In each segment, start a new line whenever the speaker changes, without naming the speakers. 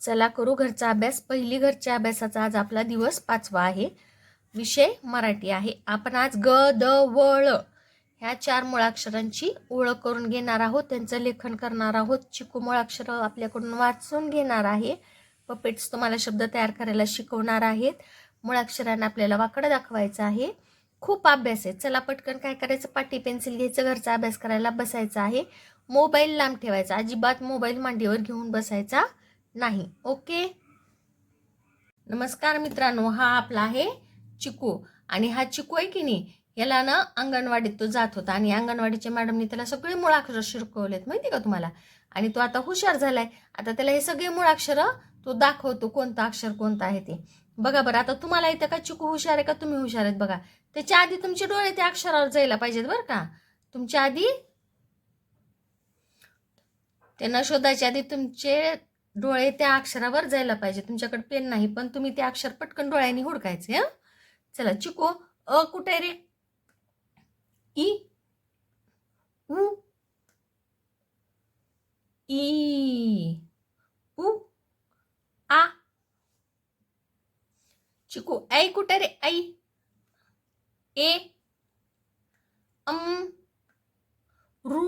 चला करू घरचा अभ्यास. पहिली घरच्या अभ्यासाचा आज आपला दिवस पाचवा आहे. विषय मराठी आहे. आपण आज ग द वळ ह्या चार मुळाक्षरांची ओळख करून घेणार आहोत. त्यांचं लेखन करणार आहोत. चिकू मुळाक्षरं आपल्याकडून वाचून घेणार आहे. पपेट्स तुम्हाला शब्द तयार करायला शिकवणार आहेत. मुळाक्षरांना आपल्याला वाकडं दाखवायचं आहे. खूप अभ्यास आहे. चला पटकन काय करायचं? पाटी पेन्सिल घ्यायचं घरचा अभ्यास करायला बसायचा आहे. मोबाईल लांब ठेवायचा. अजिबात मोबाईल मांडीवर घेऊन बसायचा नाही. ओके? नमस्कार मित्रांनो हा आपला आहे चिकू. आणि हा चिकू आहे की नाही याला ना अंगणवाडीत तो जात होता. आणि अंगणवाडीच्या मॅडमनी त्याला सगळे मुळाक्षर शिकवलेत माहिती का तुम्हाला? आणि तो आता हुशार झालाय. आता त्याला हे सगळे मुळाक्षरं तो दाखवतो कोणतं अक्षर कोणतं आहे ते. बघा बरं आता तुम्हाला इथं का चिकू हुशार आहे का तुम्ही हुशार आहेत बघा. त्याच्या आधी तुमचे डोळे त्या अक्षरावर जायला पाहिजेत बरं का. तुमच्या आधी त्यांना शोधायच्या आधी तुमचे डोळे त्या अक्षरावर जायला पाहिजे. तुमच्याकडे पेन नाही पण तुम्ही ते अक्षर पटकन डोळ्यांनी हुडकायचे हं? चला चिको अ कुठे रे? ई. उ. ई. उ. आ. चिकू ऐ कुठे रे? ऐ. ए. अम. रू.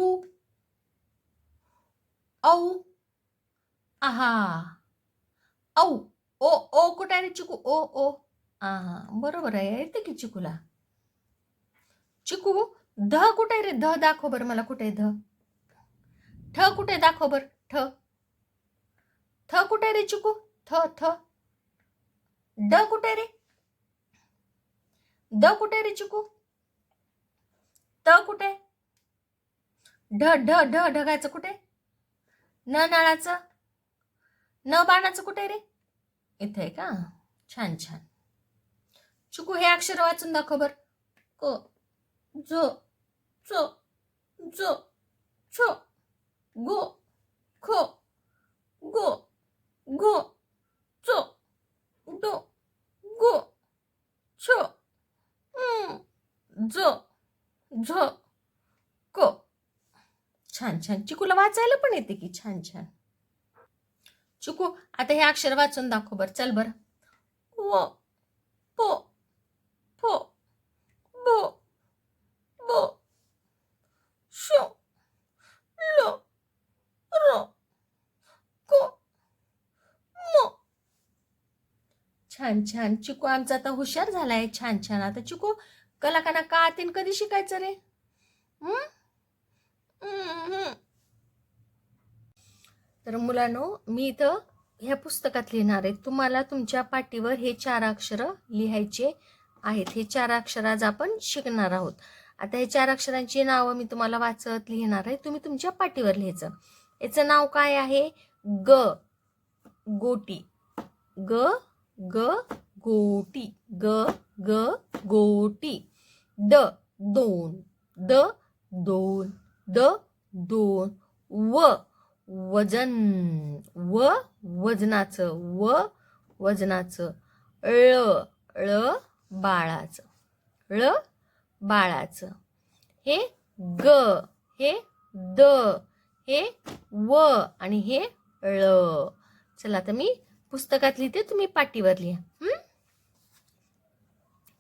औ. आहा. औ ओ ओ कुठे आहे रे चिकू? ओ ओ. आहा बरोबर आहे येते की चिकूला? चिकू ध कुठे आहे रे? ध दाखव बरं मला कुठे आहे ध. ठ कुठे दाखव बरं ठ. थ कुठे आहे रे चिकू? थ थ. ड कुठे आहे रे? द कुठे रे चिकू? त कुठे? आहे? ढ ढ ढ ढगायचं कुठे? न नळाचं न बाणाचं कुठे रे? इथे आहे का? छान छान. चुकू हे अक्षर वाचून दाखव बर. क झो चो झो छो गो खो गो गो चो डो गो छो जो झो को. छान छान. चिकूला वाचायला पण येते की? छान छान. चिकू. आता हे अक्षर वाचून दाखव बर. चल बर. व पो फो बो बो शो लो रो को मो. छान छान. चिकू आमचा आता हुशार झालाय. छान छान. आता चिकू. कलाकाना का तीन कधी शिकायचं रे? हं? हम्म. तर मुलांनो मी इथं ह्या पुस्तकात लिहिणार आहे. तुम्हाला तुमच्या पाटीवर हे चार अक्षरं लिहायचे आहेत. हे चार अक्षर आज आपण शिकणार आहोत. आता हे चार अक्षरांची नावं मी तुम्हाला वाचत लिहिणार आहे. तुम्ही तुमच्या पाटीवर लिहायचं. याचं नाव काय आहे? ग. गोटी. ग ग गोटी. ग ग गोटी. द दोन. द दोन द दोन व वजन व वजनाचं व वजनाचं. ळ ळ बाळाचं. ळ बाळाचं. हे ग हे द हे व आणि हे ळ. चला आता मी पुस्तकात लिहिते तुम्ही पाटीवर लिहा.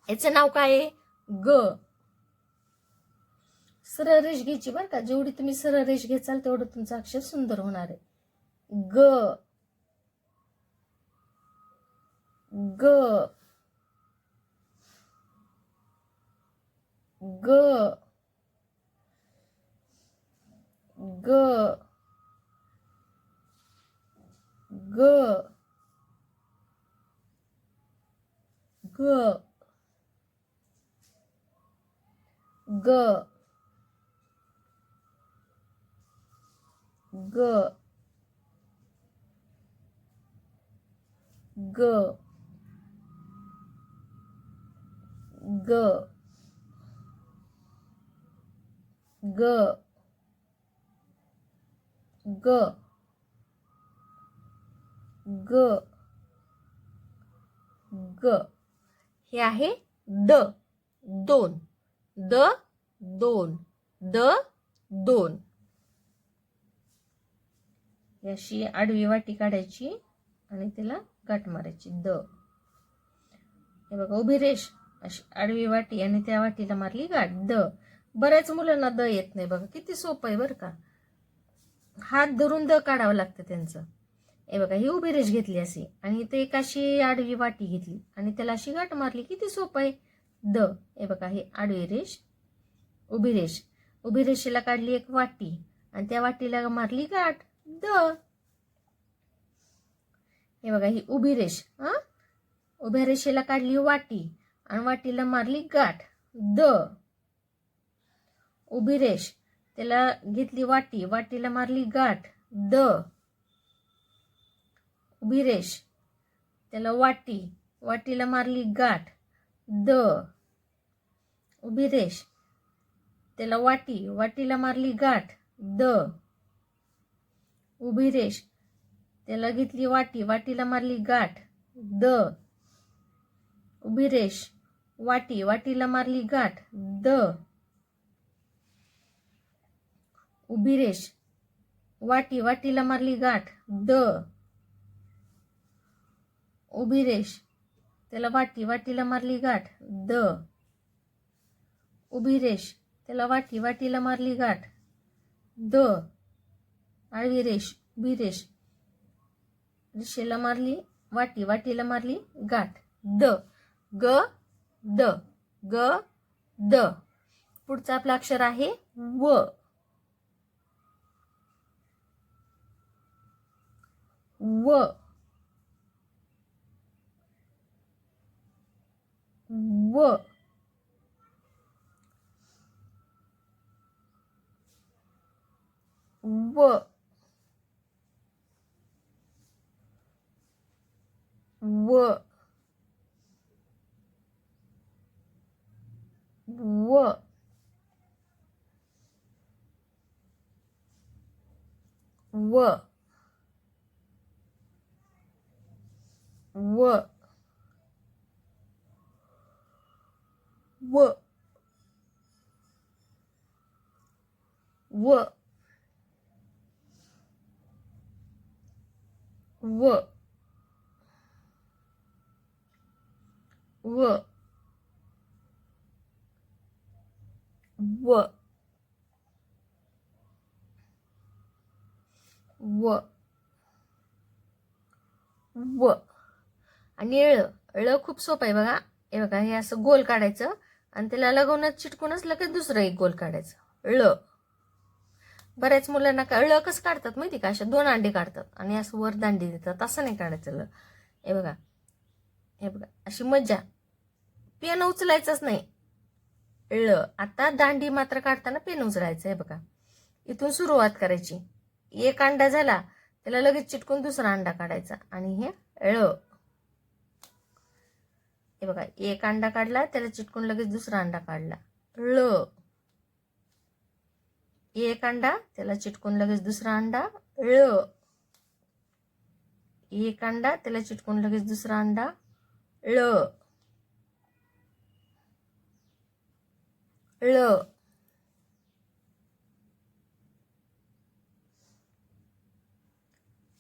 याचं नाव काय आहे? ग. सरळ रेष घ्यायची बरं का. जेवढी तुम्ही सरळ रेष घेचाल तेवढं तुमचं अक्षर सुंदर होणार आहे. ग. ग. ग. ग. ग. ग. ग. ग. ग. ग. ग. ग. ग. ग. हे आहे द. दोन. द दोन. द दोन. अशी आडवी वाटी काढायची आणि त्याला गाठ मारायची. द. हे बघा उभी रेष. अशी आडवी वाटी आणि त्या वाटीला मारली गाठ. द. बऱ्याच मुलांना द येत नाही बघा. किती सोपं आहे बरं का. हात धरून द काढावं लागतं त्यांचं. हे बघा ही उभी रेष घेतली अशी आणि इथे एक अशी आडवी वाटी घेतली आणि त्याला अशी गाठ मारली. किती सोपं आहे. द. हे बघा हे आडवी रेष. उभी रेष. उभी रेषेला काढली एक वाटी आणि त्या वाटीला मारली गाठ. द. हे बघा ही उभी रेष हा? उभ्या रेषेला काढली वाटी आणि वाटीला मारली गाठ. द. उभी रेष त्याला घेतली वाटी वाटीला मारली गाठ. द. उभी रेष त्याला वाटी वाटीला मारली गाठ. द. उभी रेष त्याला वाटी वाटीला मारली गाठ. द. उभी रेष. त्याला घेतली वाटी. वाटीला मारली गाठ. द. उभी रेष. वाटी. वाटीला मारली गाठ. द. उभी रेष. वाटी. वाटीला मारली गाठ. द. उभी रेष. त्याला वाटी. वाटीला मारली गाठ. द. उभी रेष. त्याला वाटी. वाटीला मारली गाठ. द. आडवी रेष उभी रेषेला मारली वाटी वाटीला मारली गाठ. द. ग. द. ग. द. पुढचा आपला अक्षर आहे व. व. व. व. w w w w w w w व. व. व. व. आणि ळ ळ खूप सोपं आहे बघा. हे बघा हे असं गोल काढायचं आणि त्याला लगवूनच चिटकूनच लगेच दुसरं एक गोल काढायचं. ळ बऱ्याच मुलांना का ळ कसं काढतात माहिती का? अशा दोन अंडे काढतात आणि असं वर दांडी देतात. असं नाही काढायचं ल हे बघा. हे बघा अशी मज्जा. पेन उचलायचंच नाही. ळ आता दांडी मात्र काढताना पेन उचलायचं आहे बघा. इथून सुरुवात करायची. एक अंडा झाला त्याला लगेच चिटकून दुसरा अंडा काढायचा. आणि हे ळ हे बघा एक अंडा काढला त्याला चिटकून लगेच दुसरा अंडा काढला. ळ एक अंडा त्याला चिटकून लगेच दुसरा अंडा. ळ एक अंडा त्याला चिटकून लगेच दुसरा अंडा. 르, 르,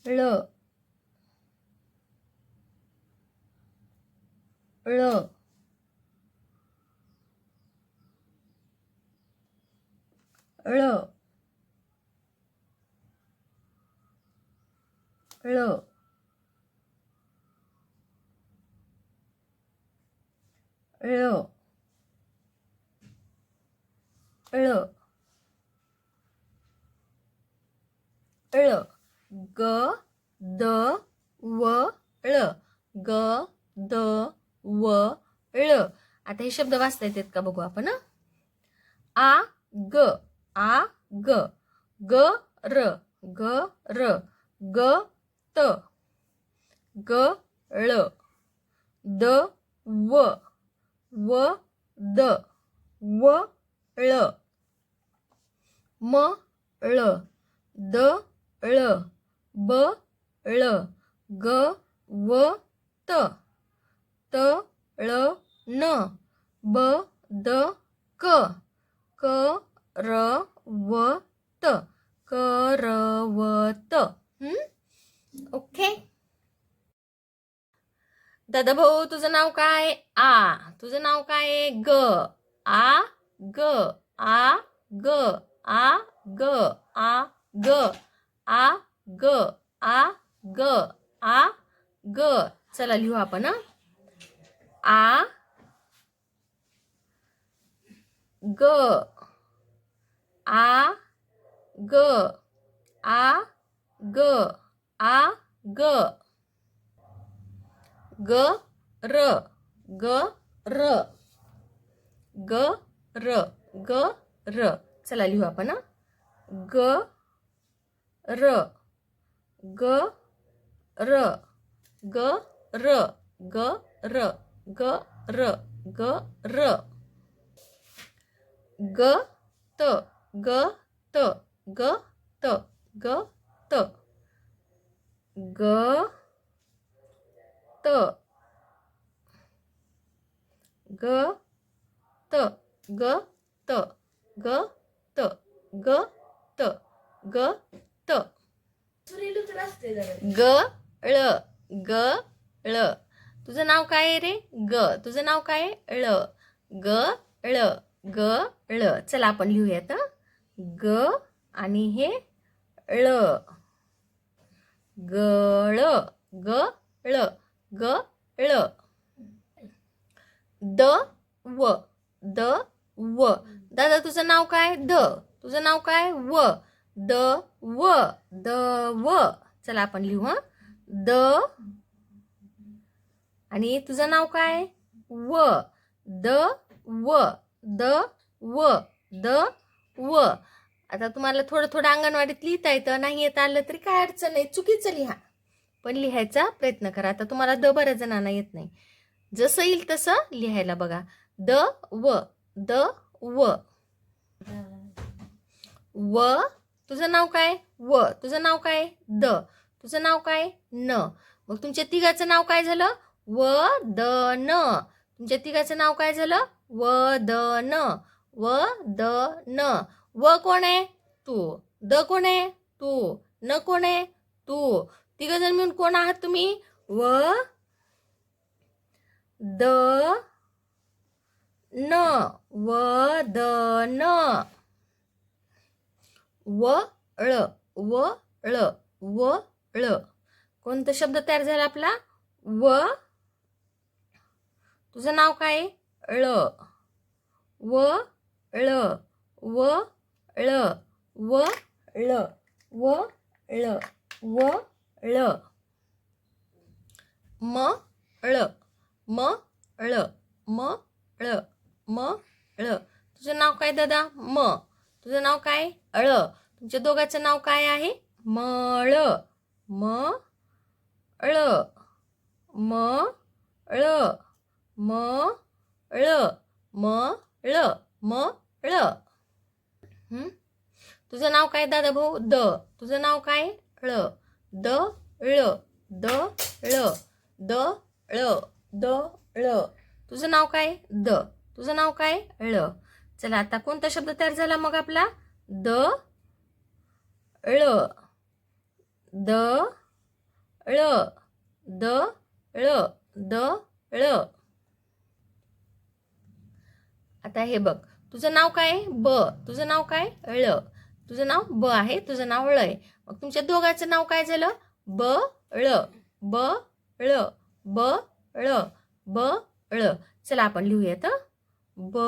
르, 르, 르, 르. ळ. ळ. ळ. ग. द. व. ळ. ग. द. व. ळ. आता हे शब्द वाचता येतात का बघू आपण आ ग. आ ग. ग र. ग र. ग त. ग ळ. द. व. व द व ळ म ळ द ळ ब ळ ग व त त ळ न ब द क क र व त क र व त हं? ओके दादा भाऊ तुझं नाव काय आ तुझं नाव काय आहे? ग आ ग आ ग आ ग आ ग आ ग आ ग आ ग चला लिहू आपण आ ग आ ग आ ग आ ग ग र ग र. ग र ग र. चला लिहू आपण ग र ग र ग र ग र ग र ग र. ग त ग त ग त ग त. ग त ग त ग त ग त ग त ग त ग ळ ग ळ तुझं नाव काय आहे रे? ग. तुझं नाव काय आहे? ळ. ग ळ ग ळ चला आपण लिहूयात ग आणि हे ळ. गळ. ग ळ ग ळ. द व. द व. दादा तुझं नाव काय? द. तुझं नाव काय? व. द व. द व. चला आपण लिहू हा. द. आणि तुझं नाव काय? व. द व. द व. द व. आता तुम्हाला थोडं थोडं अंगणवाडीत लिहिता येतं नाही येत आलं तरी काय अडचण नाही चुकीचं लिहा. पण लिहायचा प्रयत्न करा. आता तुम्हाला द बऱ्याच जणांना येत नाही. जसं येईल तसं लिहायला बघा. द व. द व. व. तुझं नाव काय? व. तुझं नाव काय? द. तुझं नाव काय? न. मग तुमच्या तिघाचं नाव काय झालं? व द न. तुमच्या तिघाचं नाव काय झालं? व द न. व द न. व कोण आहे? तू. द कोण आहे? तू. न कोण आहे? तू. तिघ जण मिळून कोण आहात तुम्ही? व? द? न. व? द? न. व? ळ. व? ळ. व? ळ. कोणता शब्द तयार झाला आपला? व? तुझं नाव काय? ळ. व? ळ. व? ळ. व? ळ. व? ळ. व? ळ म ळ म ळ म ळ म ळ तुझं नाव काय दादा म तुझं नाव काय अळ तुमच्या दोघांचं नाव काय आहे मळ म ळ म ळ म ळ म ळ म ळ तुझं नाव काय दादा भाऊ द तुझं नाव काय ळ द ळ द ळ द ळ द ळ. तुझं नाव काय? द. तुझं नाव काय? ळ. चला आता कोणता शब्द तयार झाला मग आपला? द ळ. द ळ. द ळ. द ळ. आता हे बघ. तुझं नाव काय? ब. तुझं नाव काय? ळ. तुझं नाव ब आहे तुझं नाव ळ आहे. मग तुमच्या दोघांचं नाव काय झालं? ब ळ. ब ळ. ब ळ. ब ळ. चला आपण लिहूयात. ब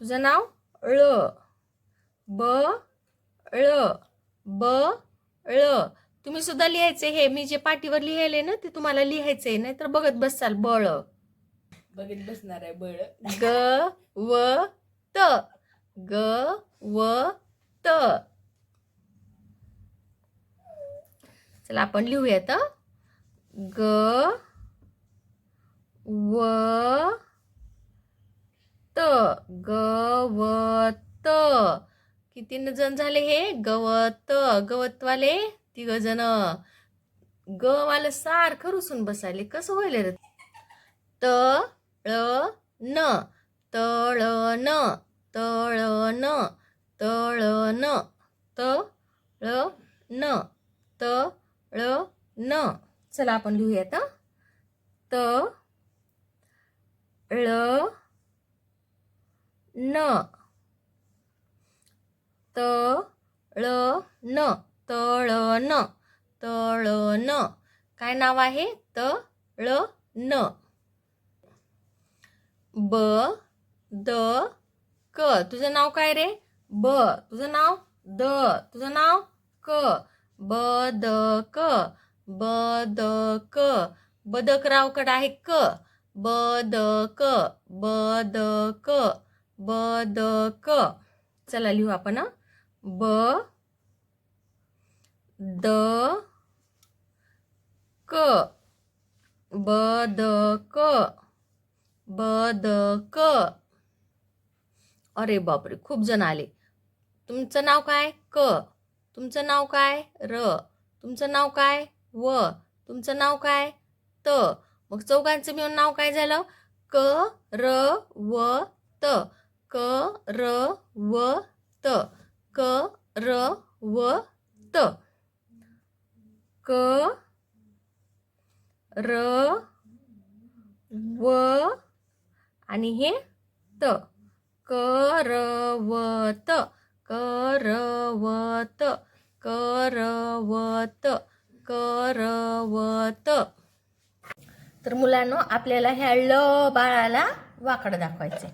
तुझं नाव? ळ. ब ळ. ब ळ. तुम्ही सुद्धा लिहायचे हे मी जे पाठीवर लिहायले ना ते तुम्हाला लिहायचंय नाही तर बघत बसाल बळ
बघत बसणार आहे बळ
ग व त. ग व त. चला आपण लिहूयात ग व त. गवत. किती जण झाले हे? गवत. गवतवाले तिघ जण. ग वाला सारखं रुसून बसायले. कसं होईल रे? त न. तळ न तळ न तळ न. त ळ न. त ळ न. चला आपण लिहूयात त ळ न. त ळ न. तळ न तळ न काय नाव आहे? त ळ न. ब द क. तुझं नाव काय रे? ब. तुझं नाव? द. तुझं नाव? क. बदक बदक क बदकरावकड आहे क बदक बदक बदक. चला लिहू आपण ब द क बदक बदक. अरे बापरे खूप जण आले. तुमचं नाव काय? क. तुमचं नाव काय? र. तुमचं नाव काय? व. तुमचं नाव काय? त. मग चौघांचं मिळून नाव काय झालं? क र व त. क र व त. क र व त. क र व. आणि हे त. करवत करवत करवत करवत. तर मुलांनो आपल्याला ह्या ल बाळाला वाकडं दाखवायचंय.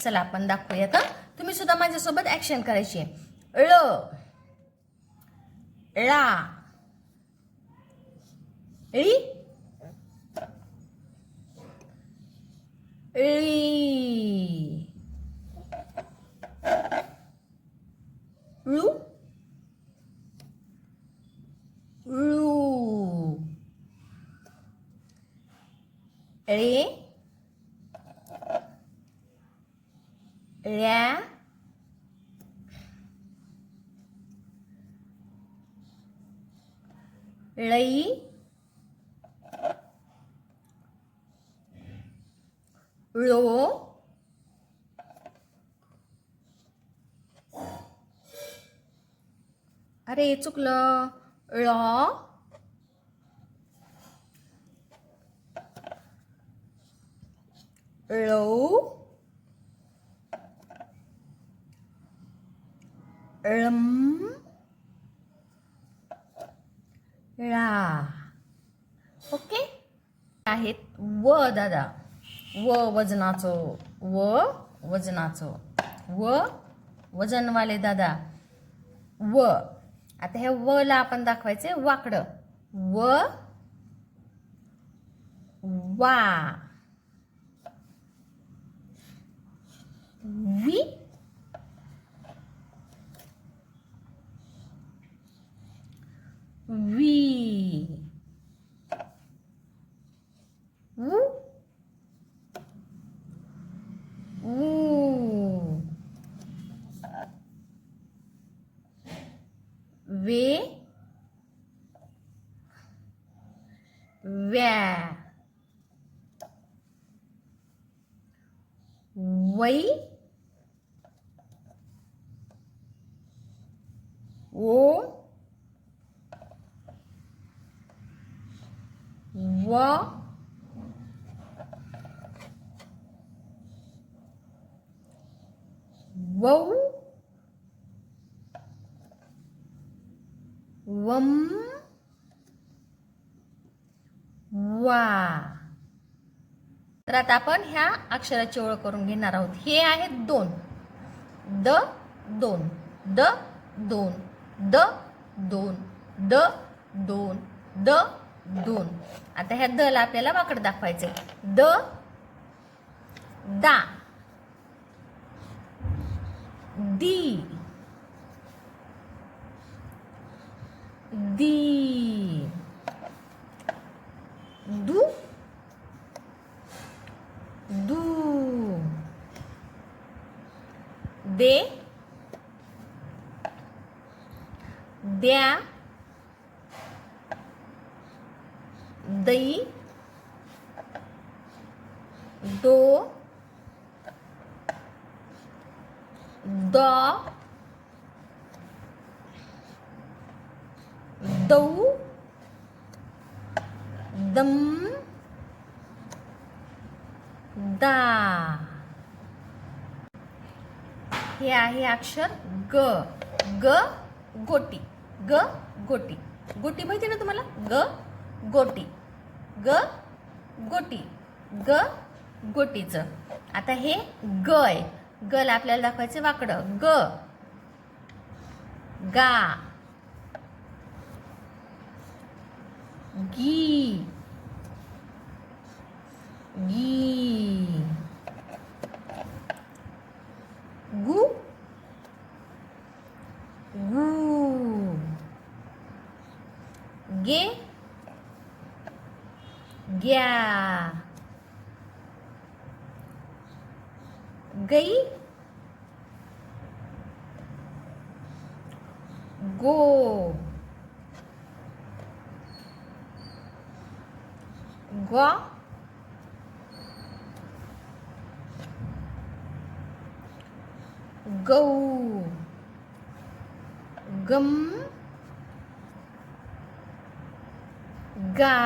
चला आपण दाखवूया तर तुम्ही सुद्धा माझ्यासोबत ऍक्शन करायची आहे ळ ळा ळी ळी. ळू ळू ळे ळ्या ळई ळो अरे चुकलं. ळ ळौ ळम ळा ओके? आहेत व दादा. व वजनाचं. व वजनाचं. व वजनवाले दादा. व. आता ह्या व ला आपण दाखवायचे वाकडं. व वा. We we. ऊ ऊ. वे व्या वै ओ व वौ वम वा तर आता आपण ह्या अक्षराची ओळख करून घेणार आहोत. हे आहेत दोन. द दोन. द दोन. द दोन. द दोन. द दोन. आता ह्या द ला आपल्याला वाकड दाखवायचे द दा. दी. दी. दू. दू दे द्या दई दो द दौ दम दा हे आहे अक्षर ग. ग गोटी. ग गोटी. गोटी माहिती ना तुम्हाला? ग गोटी. ग गोटी. ग गोटीचं. आता हे ग आहे गला आपल्याला दाखवायचं वाकडं. ग. गा. गी. गी गु गु गे ग्या गई गो ग्वा गौ गम गा